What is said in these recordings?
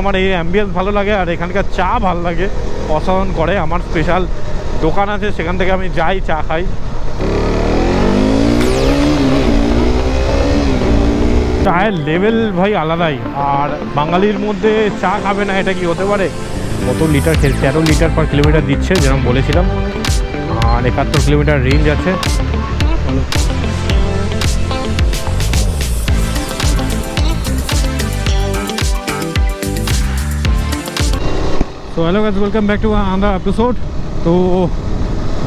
আমার এই অ্যাম্বিয়েন্স ভালো লাগে আর এখানকার চা ভালো লাগে। অসাধারণ করে, আমার স্পেশাল দোকান আছে, সেখান থেকে আমি যাই, চা খাই। চায়ের লেভেল ভাই আলাদাই, আর বাঙালির মধ্যে চা খাবে না, এটা কি হতে পারে? কত লিটার তেরো লিটার পার কিলোমিটার দিচ্ছে, যেরকম বলেছিলাম। আর একাত্তর কিলোমিটার রেঞ্জ আছে। তো hello guys welcome back to another episode তো,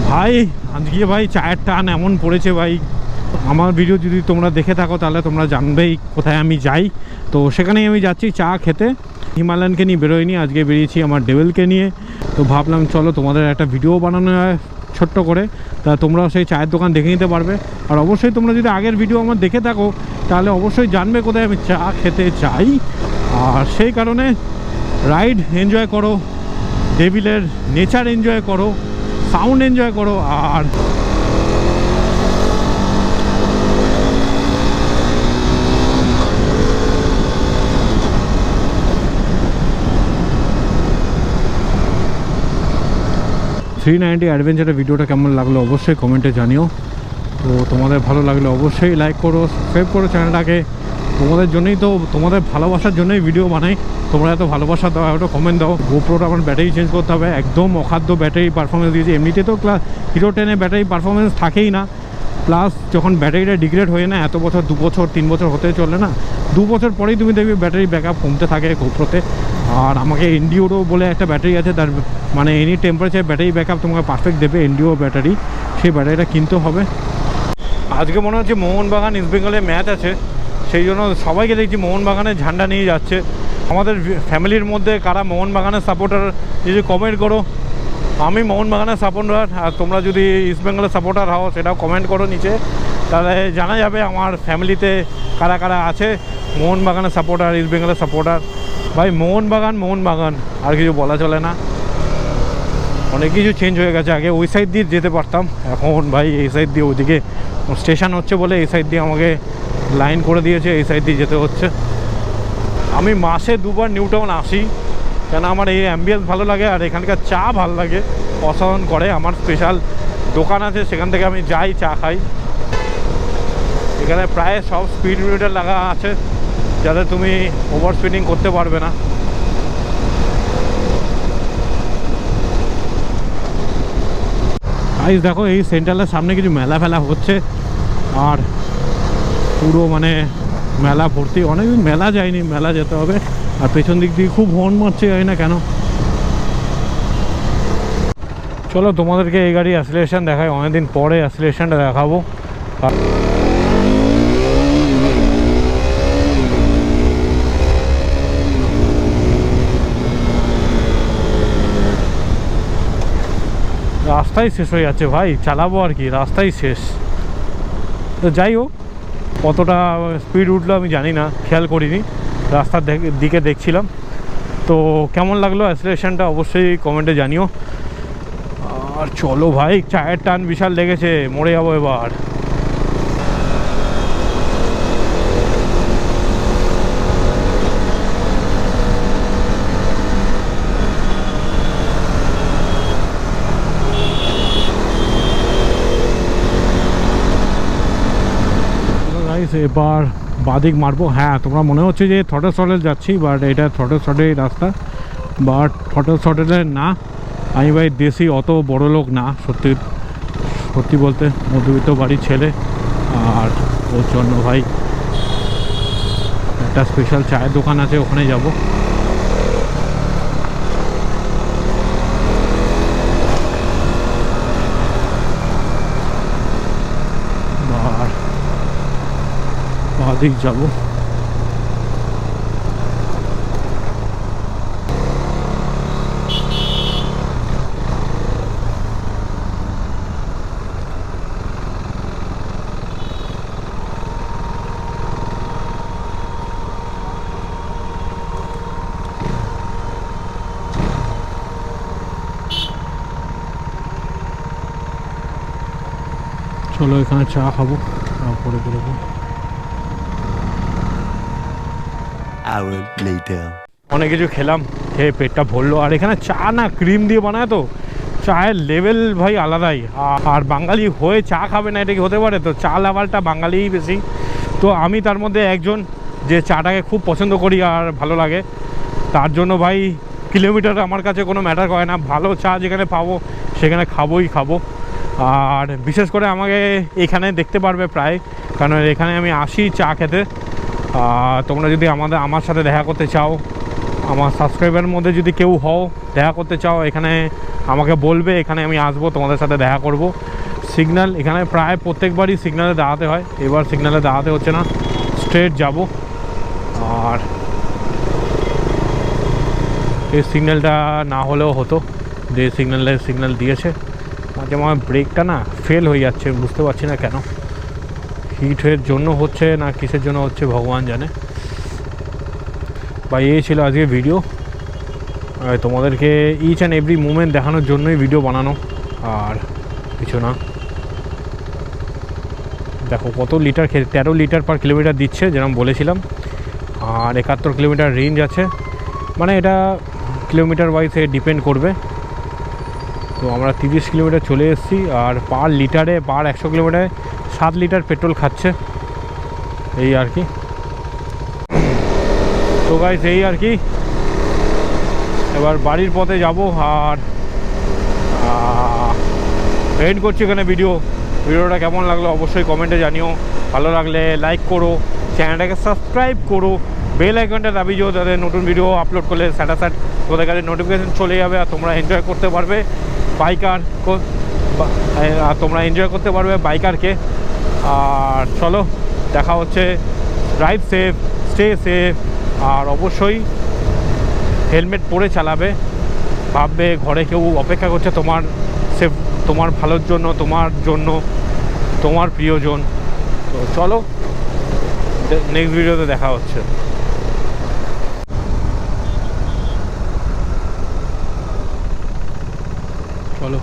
ভাই, আজকে ভাই চায়ের টান এমন পড়েছে ভাই। আমার ভিডিও যদি তোমরা দেখে থাকো, তাহলে তোমরা জানবেই কোথায় আমি যাই। তো, সেখানেই আমি যাচ্ছি চা খেতে। হিমালয়ানকে নিয়ে বেরোয়নি, আজকে বেরিয়েছি আমার ডেভেলকে নিয়ে। তো, ভাবলাম চলো তোমাদের একটা ভিডিও বানানো হয়, ছোট্ট করে। তা, তোমরাও সেই চায়ের দোকান দেখে নিতে পারবে। আর অবশ্যই তোমরা যদি আগের ভিডিও আমার দেখে থাকো, তাহলে অবশ্যই জানবে কোথায় আমি চা খেতে চাই আর সেই কারণে রাইড এনজয় করো। ডেভিলের নেচার এনজয় করো, সাউন্ড এনজয় করো, আর থ্রি নাইনটি অ্যাডভেঞ্চারের ভিডিওটা কেমন লাগল অবশ্যই কমেন্টে জানিও। তো তোমাদের ভালো লাগলে অবশ্যই লাইক করো সাবস্ক্রাইব করো চ্যানেলটাকে তোমাদের জন্যই তো, তোমাদের ভালোবাসার জন্যই ভিডিও বানাই। তোমরা এত ভালোবাসা দাও একটা কমেন্ট দাও। গোপ্রোটা আমার ব্যাটারি চেঞ্জ করতে হবে। একদম অখাদ্য ব্যাটারি পারফরমেন্স দিয়েছে। এমনিতে তো ক্লাস হিরো টেনে ব্যাটারি পারফরমেন্স থাকেই না। প্লাস যখন ব্যাটারিটা ডিগ্রেড হয়ে না, এত বছর, দু বছর, তিন বছর হতে চলে না, দু বছর পরেই তুমি দেখবে ব্যাটারি ব্যাকআপ কমতে থাকে গোপ্রোতে আর আমাকে এনডিওরও বলে একটা ব্যাটারি আছে, তার মানে এনি টেম্পারেচার ব্যাটারি ব্যাকআপ তোমাকে পারফেক্ট দেবে এনডিও ব্যাটারি সেই ব্যাটারিটা কিনতে হবে। আজকে মনে হচ্ছে মোহনবাগান ইস্ট বেঙ্গলে ম্যাচ আছে। সেই জন্য সবাইকে দেখছি মোহনবাগানের ঝান্ডা নিয়ে যাচ্ছে। আমাদের ফ্যামিলির মধ্যে কারা মোহনবাগানের সাপোর্টার যদি কমেন্ট করো। আমি মোহনবাগানের সাপোর্টার আর তোমরা যদি ইস্ট বেঙ্গলের সাপোর্টার হও, সেটাও কমেন্ট করো নিচে। তাহলে জানা যাবে আমার ফ্যামিলিতে কারা কারা আছে। মোহনবাগানের সাপোর্টার ইস্ট বেঙ্গলের সাপোর্টার ভাই, মোহনবাগান মোহনবাগান, আর কিছু বলা চলে না। অনেক কিছু চেঞ্জ হয়ে গেছে। আগে ওই সাইড দিয়ে যেতে পারতাম। এখন ভাই, এই সাইড দিয়ে ওইদিকে স্টেশন হচ্ছে বলে এই সাইড দিয়ে আমাকে লাইন করে দিয়েছে, এই সাইড দিয়ে যেতে হচ্ছে। আমি মাসে দুবার নিউ টাউন আসি, কেন আমার এই অ্যাম্বিয়েন্স ভালো লাগে আর এখানকার চা ভালো লাগে, অসাধারণ করে। আমার স্পেশাল দোকান আছে, সেখান থেকে আমি যাই, চা খাই। এখানে প্রায় সব স্পিড লিমিটার লাগা আছে, যাতে তুমি ওভার স্পিডিং করতে পারবে না। আইস দেখো, এই সেন্টারের সামনে কিছু মেলা ফেলা হচ্ছে, আর পুরো মানে মেলা ভর্তি, অনেকদিন মেলা যায়নি, মেলা যেতে হবে। আর পেছন দিক দিয়ে খুব হর্ন মারছে, জানি না কেন। চলো, তোমাদেরকে এই গাড়ি অ্যাসিলেশন দেখায় অনেকদিন পরে অ্যাসিলেশনটা দেখাবো। রাস্তাই শেষ হয়ে যাচ্ছে ভাই, চালাবো আর কি, রাস্তাই শেষ। তো যাই হোক কতটা স্পিড উঠল আমি জানি না, খেয়াল করিনি। রাস্তার দিকে দেখছিলাম। তো কেমন লাগল অ্যাসিলেশনটা অবশ্যই কমেন্টে জানিও। আর চলো ভাই, চায়ের টান বিশাল লেগেছে, মরে যাব এবার। গাইস এবার বাদিক মারবো। হ্যাঁ তোমরা মনে হচ্ছে যে থটে শটেল যাচ্ছি বাট এটা থটে শটের রাস্তা। বাট থটে শটেলের না, আমি ভাই দেশি অত বড় লোক না, সত্যি সত্যি বলতে মধ্যবিত্ত বাড়ির ছেলে। আর ওর জন্য ভাই একটা স্পেশাল চায়ের দোকান আছে, ওখানে যাব আর বাদিক যাব। চলো এখানে চা খাব তারপরে বেরোবো। Hour later. অনেক কিছু খেলাম, খেয়ে পেটটা ভরলো। আর এখানে চা না ক্রিম দিয়ে বানায় তো? চায়ের লেভেল ভাই আলাদাই। আর বাঙালি হয়ে চা খাবে না, এটা কি হতে পারে? তো চা লাভারটা বাঙালিই বেশি। তো আমি তার মধ্যে একজন যে চাটাকে খুব পছন্দ করি আর ভালো লাগে, তার জন্য ভাই কিলোমিটার আমার কাছে কোনো ম্যাটার করে না। ভালো চা যেখানে পাবো, সেখানে খাবোই খাব। আর বিশেষ করে আমাকে এখানে দেখতে পারবে প্রায়। কারণ এখানে আমি আসি চা খেতে। তোমরা যদি আমাদের আমার সাথে দেখা করতে চাও, আমার সাবস্ক্রাইবারের মধ্যে যদি কেউ হও, দেখা করতে চাও, এখানে আমাকে বলবে, এখানে আমি আসব, তোমাদের সাথে দেখা করব। সিগন্যাল এখানে প্রায় প্রত্যেকবারই সিগন্যালে দাঁড়াতে হয়, এবার সিগন্যালে দাঁড়াতে হচ্ছে না স্ট্রেট যাব। আর এই সিগন্যালটা না হলেও হতো, যে সিগন্যালের সিগন্যাল দিয়েছে, মাঝে আমার ব্রেকটা না ফেল হয়ে যাচ্ছে, বুঝতে পারছি না কেন। হিটের জন্য হচ্ছে না কিসের জন্য হচ্ছে ভগবান জানে। বা এই ছিল আজকে ভিডিও তোমাদেরকে ইচ অ্যান্ড এভরি মুমেন্ট দেখানোর জন্যই ভিডিও বানানো। আর কিছু না। দেখো কত লিটার তেরো লিটার পার কিলোমিটার দিচ্ছে যেরকম বলেছিলাম। আর একাত্তর কিলোমিটার রেঞ্জ আছে। মানে এটা কিলোমিটার ওয়াইজে ডিপেন্ড করবে। তো আমরা তিরিশ কিলোমিটার চলে এসেছি। আর পার লিটারে পার একশো কিলোমিটারে সাত লিটার পেট্রোল খাচ্ছে। এই আর কি। তো গাইস এই আর কি। এবার বাড়ির পথে যাব আর এন্ড করছি এখানে ভিডিও ভিডিওটা কেমন লাগল অবশ্যই কমেন্টে জানিও। ভালো লাগলে লাইক করো চ্যানেলটাকে সাবস্ক্রাইব করো। বেল আইকনটা দাবিও যাতে নতুন ভিডিও আপলোড করলে স্যাটা স্যাট তোমাদের কাছে নোটিফিকেশান চলে যাবে আর তোমরা এনজয় করতে পারবে। বাইকার তোমরা এনজয় করতে পারবে বাইকারকে আর চলো, দেখা হচ্ছে ড্রাইভ সেফ স্টে সেফ আর অবশ্যই হেলমেট পরে চালাবে। ভাববে ঘরে কেউ অপেক্ষা করছে তোমার সেফ তোমার ভালোর জন্য, তোমার জন্য, তোমার প্রিয়জন। তো চলো নেক্সট ভিডিওতে দেখা হচ্ছে। চলো।